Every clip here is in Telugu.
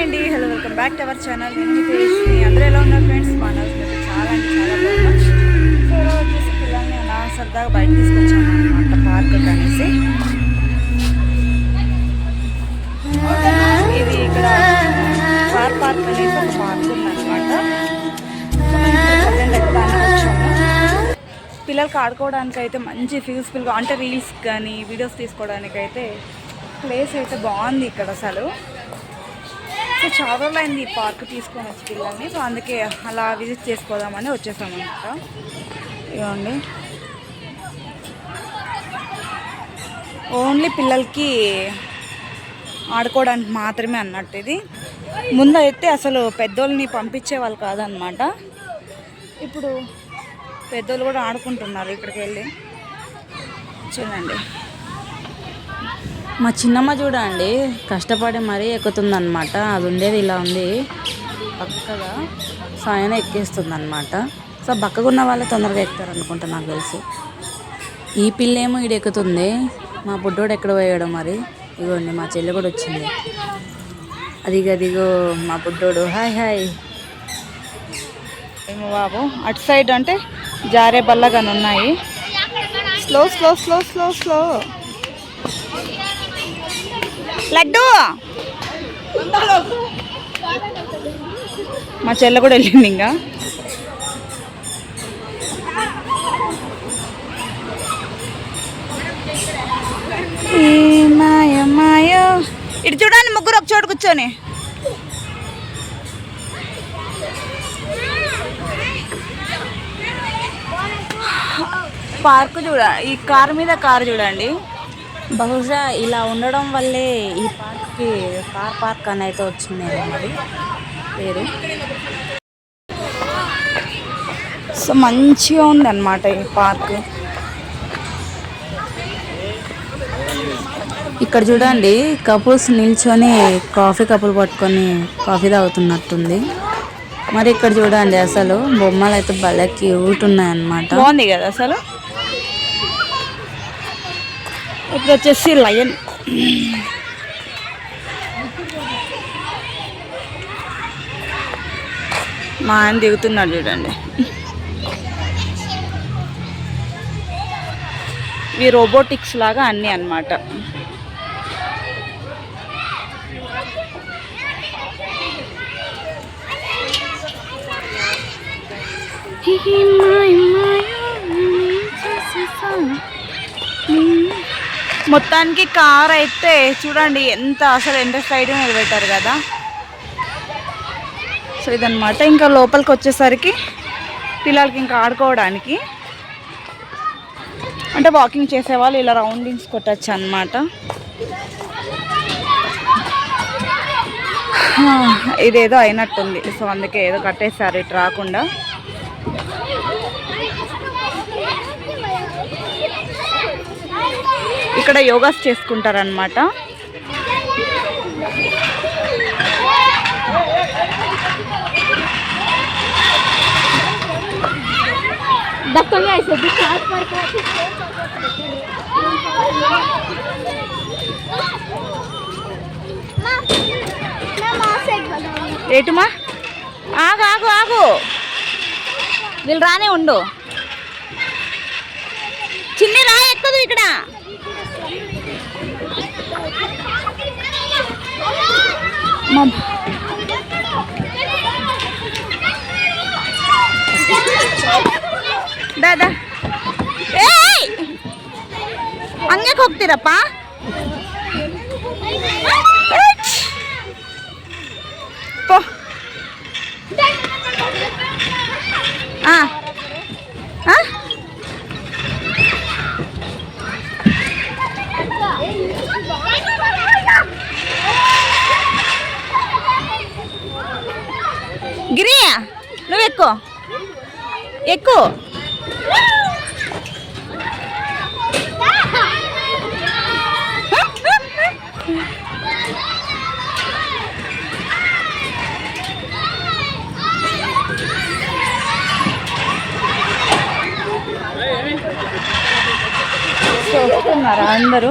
అండి hello welcome back to our channel నేను అందరూ ఎలా ఉన్నారు ఫ్రెండ్స్ మా చాలా అంటే చాలా బాగున్నాం సో వచ్చేసి పిల్లల్ని అలా సరదాగా బయట తీసుకొచ్చాము అనమాట పార్క్ అనేసి పిల్లలకి ఆడుకోవడానికి అయితే మంచి పీస్ఫుల్గా అంటే రీల్స్ కానీ వీడియోస్ తీసుకోవడానికి అయితే ప్లేస్ అయితే బాగుంది ఇక్కడ అసలు. సో చాలా రోజులు అయింది ఈ పార్క్ తీసుకొని వచ్చి పిల్లల్ని. సో అందుకే అలా విజిట్ చేసుకోదామని వచ్చేసాం అనమాట ఇవ్వండి ఓన్లీ పిల్లలకి ఆడుకోవడానికి మాత్రమే అన్నట్టు ఇది. ముందు అయితే అసలు పెద్దోళ్ళని పంపించే వాళ్ళు కాదనమాట ఇప్పుడు పెద్దోళ్ళు కూడా ఆడుకుంటున్నారు ఇక్కడికి వెళ్ళి. చూడండి. మా చిన్నమ్మ చూడండి కష్టపడి మరీ ఎక్కుతుందన్నమాట. అది ఉండేది ఇలా ఉంది. పక్కగా సాయన ఎక్కేస్తుంది అనమాట సో బక్కగున్న వాళ్ళే తొందరగా ఎక్కుతారు అనుకుంటా నాకు తెలిసి. ఈ పిల్లేమో ఈడు ఎక్కుతుంది. మా బుడ్డోడు ఎక్కడ పోయాడు మరి? ఇగోండి మా చెల్లి కూడా వచ్చింది. అదిగో అదిగో మా బుడ్డోడు. Hi hi. ఏమో బాబు అటు సైడ్ అంటే జారే బల్లగాని ఉన్నాయి. Slow slow slow slow slow. Laddu! మా చెల్లె కూడా వెళ్ళింది ఇంకా. మాయో. ఇటు చూడండి ముగ్గురు ఒక చోటు కూర్చొని. పార్క్ చూడ ఈ కారు మీద కారు చూడండి. బహుశా ఇలా ఉండడం వల్లే ఈ పార్క్కి కార్ పార్క్ అని అయితే వచ్చింది మరి. పేరు? సో మంచిగా ఉంది అనమాట ఈ పార్క్. ఇక్కడ చూడండి కపుల్స్ నిల్చొని కాఫీ కప్పులు పట్టుకొని కాఫీ తాగుతున్నట్టుంది. మరి ఇక్కడ చూడండి అసలు బొమ్మలు అయితే భలే క్యూట్ ఉన్నాయన్నమాట. బాగుంది కదా అసలు? ఇప్పుడు వచ్చేసి లయన్. మా ఆయన దిగుతున్నాడు చూడండి. ఇవి రోబోటిక్స్ లాగా అన్నీ అన్నమాట. మొత్తానికి కార్ అయితే చూడండి ఎంత అసలు ఎంత సైడ్ నిలబెట్టారు కదా. సో ఇదనమాట ఇంకా లోపలికి వచ్చేసరికి పిల్లలకి ఇంకా ఆడుకోవడానికి. అంటే వాకింగ్ చేసేవాళ్ళు ఇలా రౌండింగ్స్ కొట్టచ్చు అనమాట ఇదేదో అయినట్టుంది. సో అందుకే ఏదో కట్టేశారు ఇటు రాకుండా. ఇక్కడ యోగాస్ చేసుకుంటారనమాట ఏటుమా? ఆగు ఆగు ఆగు. వీళ్ళు రానే ఉండు. చిన్ని రా ఎక్కదు ఇక్కడ. మా ದಾದಾ ಏಯ್ ಹಂಗೆ ಹೋಗ್ತೀರಪ್ಪ ಏಚ್. ఎక్కువ. అందరూ?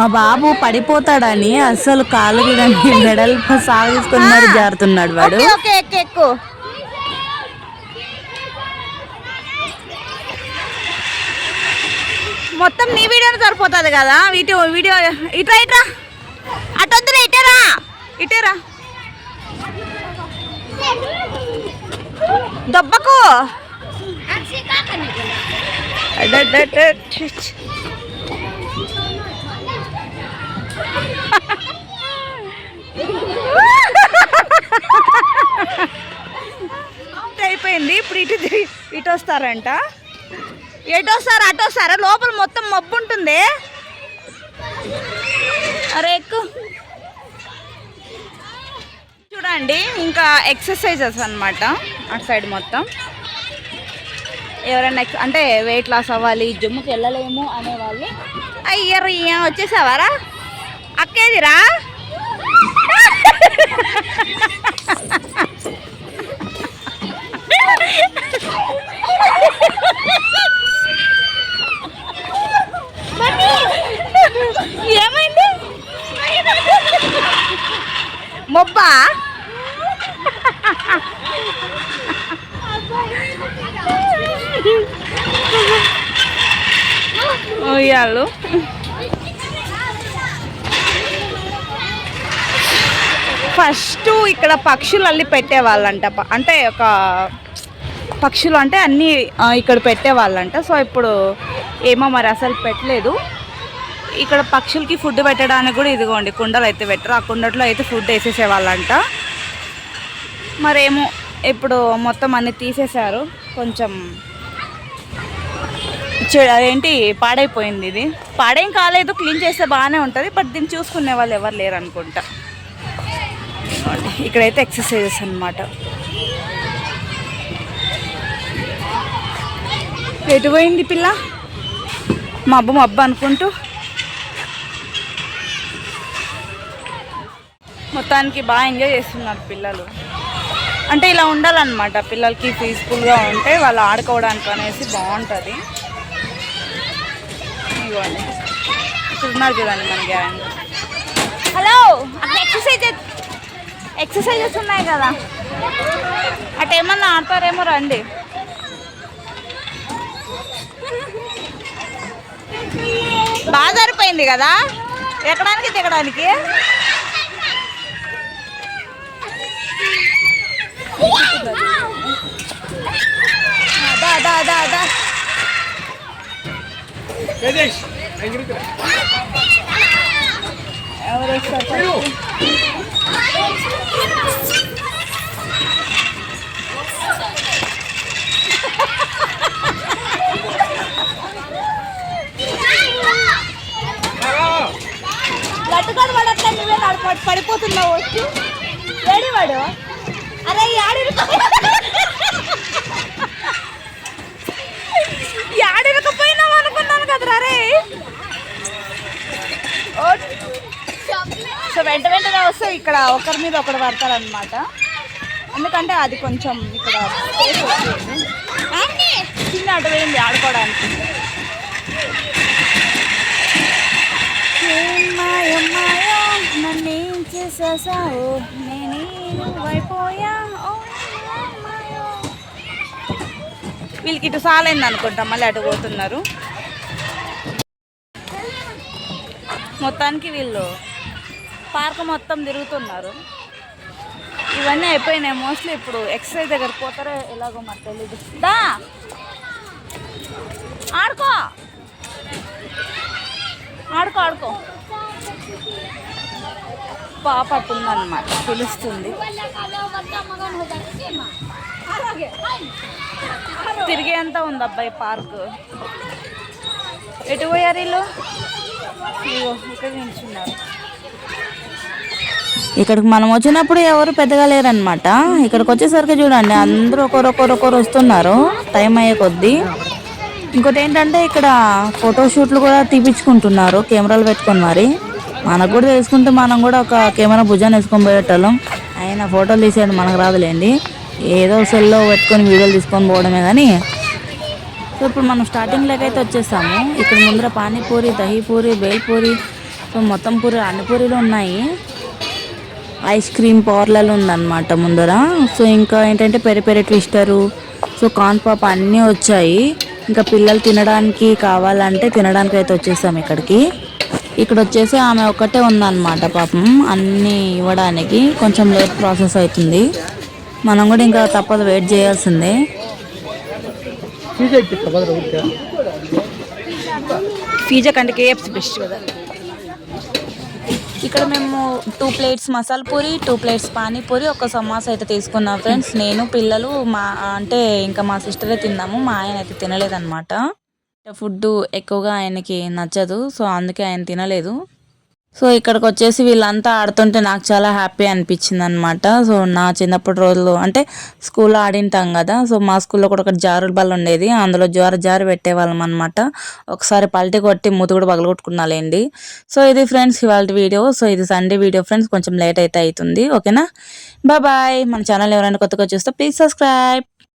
మా బాబు పడిపోతాడని అస్సలు కాలు కూడా మెడల్ సాగిస్తున్నాడు జారుతున్నాడు వాడు. మొత్తం నీ వీడియోనే సరిపోతుంది కదా? వీటి వీడియో ఇట్రా ఇట్రా. అటొద్దురా ఇటేరా. ఇటేరా. దెబ్బకు. అడడడ ఛ్. అయిపోయింది. ఇప్పుడు ఇటు ఇటు వస్తారంట. ఎటు వస్తారు? అటు వస్తారా? లోపల మొత్తం మబ్బు ఉంటుంది. అరే ఎక్కువ చూడండి ఇంకా ఎక్సర్సైజెస్ అనమాట అటు సైడ్ మొత్తం. ఎవరైనా ఎక్స్ అంటే వెయిట్ లాస్ అవ్వాలి జిమ్కి వెళ్ళలేము అనేవాళ్ళు. అయ్యర్ర వచ్చేసావారా? అక్కేదిరా? ఏమైంది? మొబ్బా? ఉయ్యాలు ఫస్ట్ ఇక్కడ పక్షులు అల్లి పెట్టేవాళ్ళంట. అంటే ఒక పక్షులు అంటే అన్నీ ఇక్కడ పెట్టేవాళ్ళంట. సో ఇప్పుడు ఏమో మరి అసలు పెట్టలేదు. ఇక్కడ పక్షులకి ఫుడ్ పెట్టడానికి కూడా ఇదిగోండి కుండలు అయితే పెట్టరు. ఆ కుండట్లో అయితే ఫుడ్ వేసేసేవాళ్ళంట. మరేమో ఇప్పుడు మొత్తం అన్ని తీసేశారు. కొంచెం అదేంటి ఏంటి పాడైపోయింది ఇది. పాడేం కాలేదు క్లీన్ చేస్తే బాగానే ఉంటుంది. బట్ దీన్ని చూసుకునే వాళ్ళు ఎవరు లేరు అనుకుంటా ఇక్కడైతే ఎక్సర్సైజెస్ అన్నమాట. ఎటు పోయింది పిల్ల? మా మబ్బు అనుకుంటూ. మొత్తానికి బాగా ఎంజాయ్ చేస్తున్నారు పిల్లలు. అంటే ఇలా ఉండాలన్నమాట. పిల్లలకి పీస్ఫుల్గా ఉంటే వాళ్ళు ఆడుకోవడానికి అనేసి బాగుంటుంది. ఇవ్వండి ఇక్కడ ఉన్నారు చూడండి మన గ్యాంగ్ హలో ఎక్సర్సైజ్ ఎక్సర్సైజెస్ ఉన్నాయి కదా. అటు ఏమన్నా ఆడతారేమో రండి. బాగా సరిపోయింది కదా? ఎక్కడానికి దిగడానికి? ఎవరు వస్తారు? First? లట్టుకొని పడట్లే నువ్వే నడప పడిపోతున్నావు వచ్చి ఏడి వాడు అరే యాడి యాడిరకపోయినావు అనుకున్నాను కదరా రే ఓ. సో వెంట వెంటనే వస్తే ఇక్కడ ఒకరి మీద ఒకరు పడతారనమాట ఎందుకంటే అది కొంచెం ఇక్కడ వచ్చింది. చిన్న అటు పోయింది ఆడుకోవడానికి. నన్నేం చేసేసావు? నేనే మాయో. వీళ్ళకి ఇటు సాలైంది అనుకుంటా మళ్ళీ అటు పోతున్నారు. మొత్తానికి వీళ్ళు పార్క్ మొత్తం తిరుగుతున్నారు. ఇవన్నీ అయిపోయినాయి. మోస్ట్లీ ఇప్పుడు ఎక్సర్సైజ్ దగ్గర పోతారో ఎలాగో మాకు తెలీదు. దా! ఆడుకో! ఆడుకో ఆడుకో. పాప అట్టుందన్నమాట పిలుస్తుంది. తిరిగేంత ఉంది అబ్బాయి పార్క్. ఎటు పోయారు వీళ్ళు? ఇగో ఇక్కడ నిల్చున్నారు. ఇక్కడికి మనం వచ్చినప్పుడు ఎవరు పెద్దగా లేరనమాట ఇక్కడికి వచ్చేసరికి చూడండి అందరూ ఒకరొకరొకరు వస్తున్నారు. టైం అయ్యే కొద్దీ. ఇంకోటి ఏంటంటే ఇక్కడ ఫోటోషూట్లు కూడా తీపించుకుంటున్నారు కెమెరాలు పెట్టుకొని మరి. మనకు కూడా తెలుసుకుంటే మనం కూడా ఒక కెమెరా భుజాన్ని వేసుకొని పోయేటోళ్ళం. అయినా ఫోటోలు తీసేయండి మనకు రాదులేండి. ఏదో సెల్లో పెట్టుకొని వీడియోలు తీసుకొని పోవడమే కానీ సో ఇప్పుడు మనం స్టార్టింగ్ లెక్క అయితే వచ్చేసాము. ఇక్కడ ముందర పానీపూరి దహీపూరి బేల్పూరి సో మొత్తం పూరి అన్ని పూరీలు ఉన్నాయి. ఐస్ క్రీమ్ పార్లర్ ఉందన్నమాట ముందర. సో ఇంకా ఏంటంటే peri peri twister so corn pop అన్నీ వచ్చాయి. ఇంకా పిల్లలు తినడానికి కావాలంటే తినడానికి అయితే వచ్చేసాం ఇక్కడికి. ఇక్కడ వచ్చేసి ఆమె ఒక్కటే ఉందన్నమాట పాపం అన్నీ ఇవ్వడానికి కొంచెం లేట్ ప్రాసెస్ అవుతుంది. మనం కూడా ఇంకా తప్పదు వెయిట్ చేయాల్సిందే. పిజ్జా కంటే కేఎఫ్సి బెస్ట్ కదా. ఇక్కడ మేము two plates masala puri two plates panipuri ఒక సమోసా అయితే తీసుకున్నాం ఫ్రెండ్స్ నేను పిల్లలు మా అంటే ఇంకా మా సిస్టరే తిన్నాము. మా ఆయన అయితే తినలేదన్నమాట. ఫుడ్ ఎక్కువగా ఆయనకి నచ్చదు. సో అందుకే ఆయన తినలేదు. సో ఇక్కడికి వచ్చేసి వీళ్ళంతా ఆడుతుంటే నాకు చాలా హ్యాపీ అనిపించింది అనమాట సో నా చిన్నప్పటి రోజులు అంటే స్కూల్లో ఆడింటాం కదా సో మా స్కూల్లో కూడా ఒక జారుడు బల్ల ఉండేది. అందులో జారు జారు పెట్టేవాళ్ళం అనమాట ఒకసారి పల్టీ కొట్టి మూత కూడా పగలగొట్టుకున్నాలేండి. సో ఇది ఫ్రెండ్స్ ఇవాళ వీడియో. సో ఇది సండే వీడియో ఫ్రెండ్స్ కొంచెం లేట్ అయితే అవుతుంది. ఓకేనా? బాయ్. మన ఛానల్ ఎవరైనా కొత్తగా చూస్తే ప్లీజ్ సబ్స్క్రైబ్.